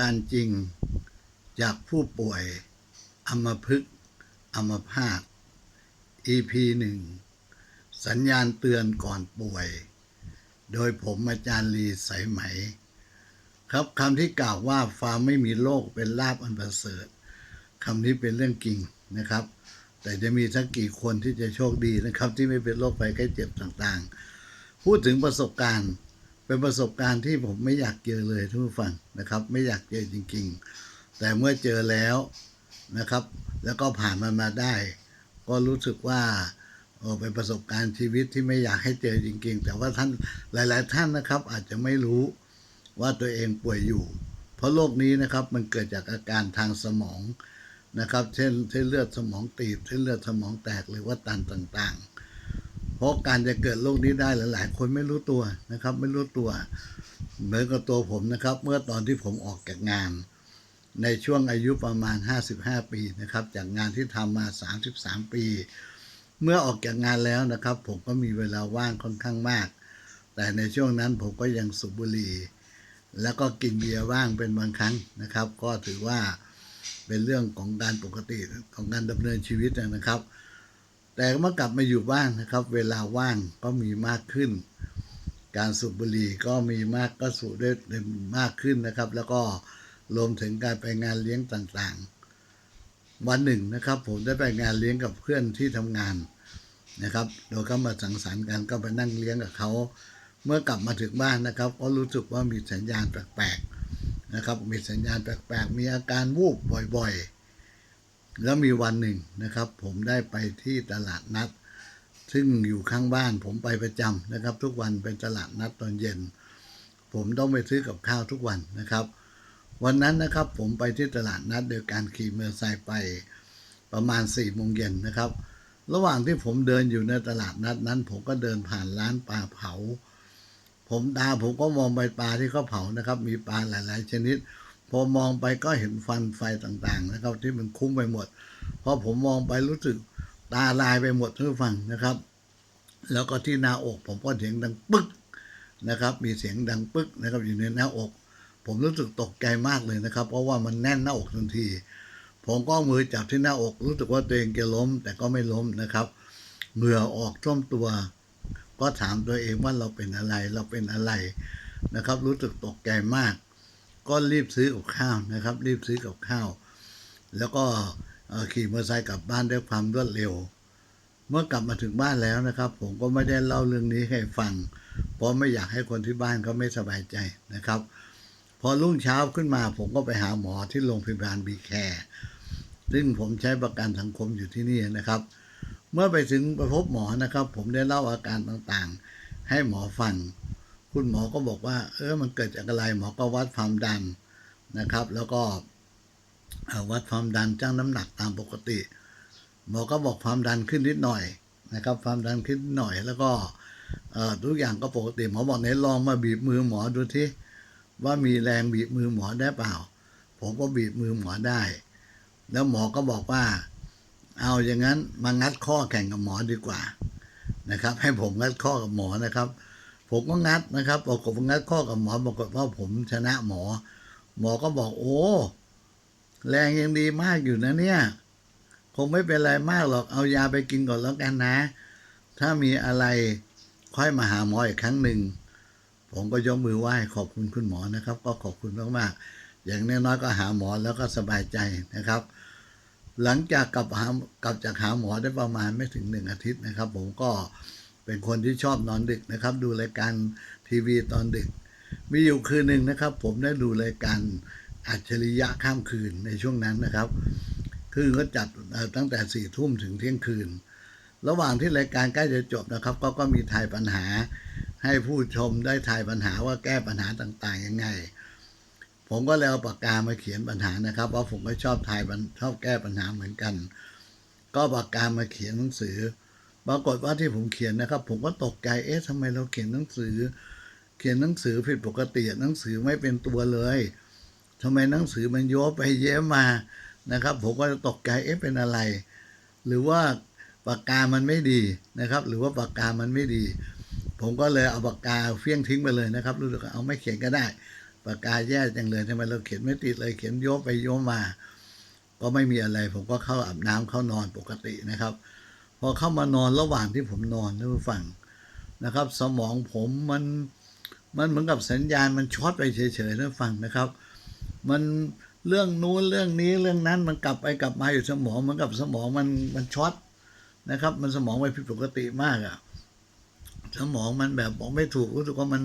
การจริงจากผู้ป่วยอัมพฤกษ์อัมพาต EP หนึ่งสัญญาณเตือนก่อนป่วย โดยผมอาจารย์ลีสายไหม ครับคำที่กล่าวว่าฟาร์มไม่มีโรคเป็นลาบอันประเสริฐคำนี้เป็นเรื่องจริงนะครับ แต่จะมีสักกี่คนที่จะโชคดีนะครับ ที่ไม่เป็นโรคภัยไข้เจ็บต่างๆ พูดถึงประสบการณ์ เป็นประสบการณ์ที่ผมไม่อยากเจอเลยทุกผู้ฟังนะครับ ไม่อยากเจอจริง ๆ แต่เมื่อเจอแล้วนะครับ แล้วก็ผ่านมันมาได้ ก็รู้สึกว่าเออเป็นประสบการณ์ชีวิตที่ไม่อยากให้เจอจริง ๆ แต่ว่าท่านหลาย ๆ ท่านนะครับ อาจจะไม่รู้ว่าตัวเองป่วยอยู่ เพราะโรคนี้นะครับมันเกิดจากอาการทางสมองนะครับ เช่นเส้นเลือดสมองตีบเส้นเลือดสมองแตกหรือว่าตันต่างๆ เพราะการจะเกิดโรคนี้ได้หลาย ๆ คนไม่รู้ตัวนะครับ ไม่รู้ตัว เหมือนกับตัวผมนะครับ เมื่อตอนที่ผมออกจากงาน ในช่วงอายุประมาณ 55 ปีนะครับ จากงานที่ทำมา 33 ปี เมื่อออกจากงานแล้วนะครับ ผมก็มีเวลาว่างค่อนข้างมาก แต่ในช่วงนั้นผมก็ยังสูบบุหรี่แล้วก็กินเบียร์ว่างเป็นบางครั้งนะครับ ก็ถือว่าเป็นเรื่องของการปกติของการดำเนินชีวิตนะครับ แต่เมื่อกลับมาอยู่บ้านนะครับ เวลาว่างก็มีมากขึ้น การสูบบุหรี่ก็มีมากก็สูบได้มากขึ้นนะครับ แล้วก็รวมถึงการไปงานเลี้ยงต่างๆ วันหนึ่งนะครับ ผมได้ไปงานเลี้ยงกับเพื่อนที่ทำงานนะครับโดยก็มาสังสรรค์กันก็ไปนั่งเลี้ยงกับเขา เมื่อกลับมาถึงบ้านนะครับ ก็รู้สึกว่ามีสัญญาณแปลกๆนะครับ มีสัญญาณแปลกๆ มีอาการวูบบ่อยๆ แล้วมีวันหนึ่งนะครับ ผมได้ไปที่ตลาดนัด ซึ่งอยู่ข้างบ้านผมไปประจำนะครับ ทุกวันเป็นตลาดนัดตอนเย็น ผมต้องไปซื้อกับข้าวทุกวันนะครับ วันนั้นนะครับผมไปที่ตลาดนัดโดยการขี่มอเตอร์ไซค์ไปประมาณ4ี่โมงเย็นนะครับ ระหว่างที่ผมเดินอยู่ในตลาดนัดนั้น ผมก็เดินผ่านร้านปลาเผา ผมตาผมก็มองไปปลาที่เขาเผานะครับ มีปลาหลาย ๆ ชนิด พอมองไปก็เห็นฟันไฟต่างๆ นะครับ ที่มันคุ้มไปหมดพอผมมองไปรู้สึกตาลายไปหมดทุกฝั่งนะครับ แล้วก็ที่หน้าอกผมก็เสียงดังปึ๊กนะครับ มีเสียงดังปึ๊กนะครับอยู่ในหน้าอก ผมรู้สึกตกใจมากเลยนะครับ เพราะว่ามันแน่นหน้าอกทันที ผมก็มือจับที่หน้าอก รู้สึกว่าตัวเองจะล้ม แต่ก็ไม่ล้มนะครับ เหงื่อออกท่วมตัว ก็ถามตัวเองว่าเราเป็นอะไร เราเป็นอะไรนะครับ รู้สึกตกใจมาก ก็รีบซื้อกับข้าวนะครับ รีบซื้อกับข้าว แล้วก็ขี่มอเตอร์ไซค์กลับบ้านด้วยความรวดเร็ว เมื่อกลับมาถึงบ้านแล้วนะครับ ผมก็ไม่ได้เล่าเรื่องนี้ให้ฟัง เพราะไม่อยากให้คนที่บ้านเขาไม่สบายใจนะครับ พอรุ่งเช้าขึ้นมา ผมก็ไปหาหมอที่โรงพยาบาลบีแคร์ซึ่งผมใช้ประกันสังคมอยู่ที่นี่นะครับ เมื่อไปถึงไปพบหมอนะครับ ผมได้เล่าอาการต่างๆ ให้หมอฟัง คุณหมอก็บอกว่า เออมันเกิดจากอะไรหมอก็วัดความดันนะครับ แล้วก็วัดความดันจ้างน้ำหนักตามปกติ หมอก็บอกความดันขึ้นนิดหน่อยนะครับ ความดันขึ้นหน่อย แล้วก็ทุกอย่างก็ปกติหมอบอกไหนลองมาบีบมือหมอดูที่ว่ามีแรงบีบมือหมอได้เปล่า ผมก็บีบมือหมอได้ แล้วหมอก็บอกว่า เอาอย่างนั้นมางัดข้อแข่งกับหมอดีกว่านะครับ ให้ผมงัดข้อกับหมอนะครับ ผมก็งัดนะครับปรากฏว่างัดข้อกับหมอปรากฏว่าผมชนะหมอ หมอก็บอกโอ้ แรงยังดีมากอยู่นะเนี่ย คงไม่เป็นไรมากหรอกเอายาไปกินก่อนแล้วกันนะ ถ้ามีอะไรค่อยมาหาหมออีกครั้งหนึ่งผมก็ยกมือไหว้ขอบคุณคุณหมอนะครับ ก็ขอบคุณมากๆอย่างน้อยๆก็หาหมอแล้วก็สบายใจนะครับ หลังจากกลับหากลับจากหาหมอได้ประมาณไม่ถึงหนึ่งอาทิตย์นะครับ ผมก็ เป็นคนที่ชอบนอนดึกนะครับ ดูรายการทีวีตอนดึก มีอยู่คืนหนึ่งนะครับ ผมได้ดูรายการอัจฉริยะข้ามคืนในช่วงนั้นนะครับ คือก็จัดตั้งแต่สี่ทุ่มถึงเที่ยงคืน ระหว่างที่รายการใกล้จะจบนะครับ ก็ก็มีทายปัญหา ให้ผู้ชมได้ทายปัญหาว่าแก้ปัญหาต่างๆยังไง ผมก็เลยเอาปากกามาเขียนปัญหานะครับเพราะผมก็ชอบทายปัญชอบแก้ปัญหาเหมือนกัน ก็ปากกามาเขียนหนังสือ ปรากฏว่าที่ผมเขียนนะครับ ผมก็ตกใจเอ๊ะทำไมเราเขียนหนังสือ เขียนหนังสือผิดปกติหนังสือไม่เป็นตัวเลยทำไมหนังสือมันโยบไปเย้มานะครับ ผมก็ตกใจเอ๊ะเป็นอะไร หรือว่าปากกามันไม่ดีนะครับ หรือว่าปากกามันไม่ดี ผมก็เลยเอาปากกาเฟี้ยงทิ้งไปเลยนะครับ รู้สึกเอาไม่เขียนก็ได้ปากกาแย่จังเลยทำไมเราเขียนไม่ติดเลยเขียนโยกไปโยกมา ก็ไม่มีอะไร ผมก็เข้าอาบน้ำเข้านอนปกตินะครับ พอเข้ามานอนระหว่างที่ผมนอนท่านผู้ฟังนะครับ สมองผมมันมันเหมือนกับสัญญาณมันช็อตไปเฉยๆท่านฟังนะครับ มันเรื่องนู้นเรื่องนี้เรื่องนั้นมันกลับไปกลับมาอยู่สมองเหมือนกับสมองมันมันช็อตนะครับ มันสมองไปผิดปกติมากอะสมองมันแบบบอกไม่ถูกรู้สึกว่ามัน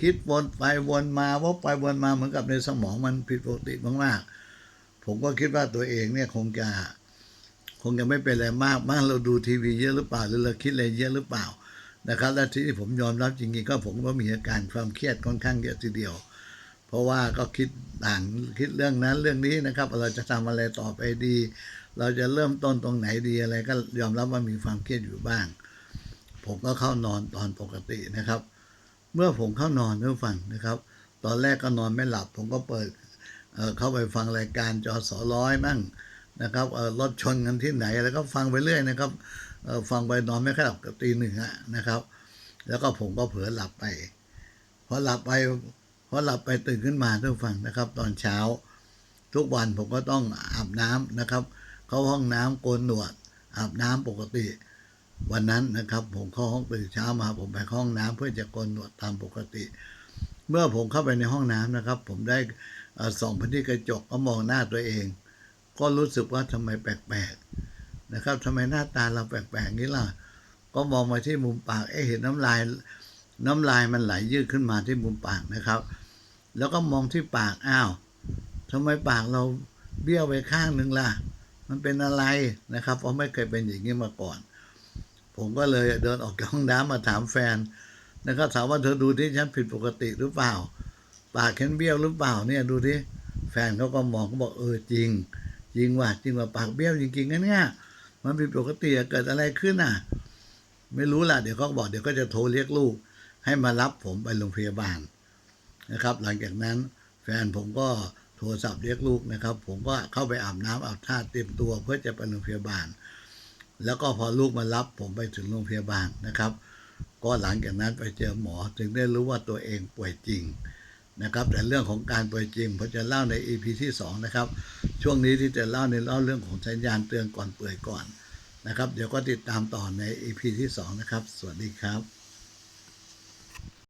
คิดวนไปวนมาวกไปวนมาเหมือนกับในสมองมันผิดปกติมากๆผมก็คิดว่าตัวเองเนี่ยคงจะ งจะไม่เป็นอะไรมากมากเราดูทีวีเยอะหรือเปล่าหรือเราคิดอะไรเยอะหรือเปล่านะครับ และที่ผมยอมรับจริงๆก็ผมก็มีอาการความเครียดค่อนข้างเยอะทีเดียว เพราะว่าก็คิดต่างคิดเรื่องนั้นเรื่องนี้นะครับ เราจะทำอะไรต่อไปดี เราจะเริ่มต้นตรงไหนดีอะไรก็ยอมรับว่ามีความเครียดอยู่บ้าง ผมก็เข้านอนตอนปกตินะครับ เมื่อผมเข้านอนเพื่อฟังนะครับ ตอนแรกก็นอนไม่หลับ ผมก็เปิดเเข้าไปฟังรายการจอสอร้อยมั่ง นะครับเอ่อรถชนกันที่ไหนแล้วก็ฟังไปเรื่อยนะครับเอ่อฟังไปนอนไม่ค่อยหลับกับตีหนึ่งอะนะครับ แล้วก็ผมก็เผลอหลับไปพอหลับไปพอหลับไปตื่นขึ้นมาทุกฟังนะครับ ตอนเช้า ทุกวันผมก็ต้องอาบน้ำนะครับ เข้าห้องน้ำโกนหนวด อาบน้ำปกติ วันนั้นนะครับ ผมเข้าห้องตื่นเช้ามา ผมไปห้องน้ำเพื่อจะโกนหนวดตามปกติ เมื่อผมเข้าไปในห้องน้ำนะครับ ผมได้เอ่อส่องไปที่กระจกก็มองหน้าตัวเอง ก็รู้สึกว่าทำไมแปลกๆนะครับทำไมหน้าตาเราแปลกๆนี้ล่ะ ก็มองมาที่มุมปากเอ๊ะเห็นน้ำลาย น้ำลายมันไหลยืดขึ้นมาที่มุมปากนะครับ แล้วก็มองที่ปากอ้าวทำไมปากเราเบี้ยวไปข้างหนึ่งล่ะ มันเป็นอะไรนะครับเพราะไม่เคยเป็นอย่างนี้มาก่อน ผมก็เลยเดินออกจากห้องน้ำมาถามแฟนนะครับถามว่าเธอดูที่ฉันผิดปกติหรือเปล่า ปากฉันเบี้ยวหรือเปล่าเนี่ยดูที่แฟนเขาก็มองเขาบอกเออจริง จริงว่ะจริงว่าปากเบี้ยวจริงๆงั้นเนี่ยมันผิดปกติอะเกิดอะไรขึ้นอะ ไม่รู้ล่ะเดี๋ยวเขาก็บอกเดี๋ยวก็จะโทรเรียกลูก ให้มารับผมไปโรงพยาบาลนะครับ หลังจากนั้นแฟนผมก็โทรศัพท์เรียกลูกนะครับ ผมก็เข้าไปอาบน้ำอาบท่าเตรียมตัวเพื่อจะไปโรงพยาบาล แล้วก็พอลูกมารับผมไปถึงโรงพยาบาลนะครับ ก็หลังจากนั้นไปเจอหมอถึงได้รู้ว่าตัวเองป่วยจริง นะครับ แต่เรื่องของการป่วยจริงผมจะเล่าใน EP ที่สองนะครับ ช่วงนี้ที่จะเล่าในเล่าเรื่องของสัญญาณเตือนก่อนเปื่อยก่อนนะครับ เดี๋ยวก็ติดตามต่อใน EP ที่สองนะครับ สวัสดีครับ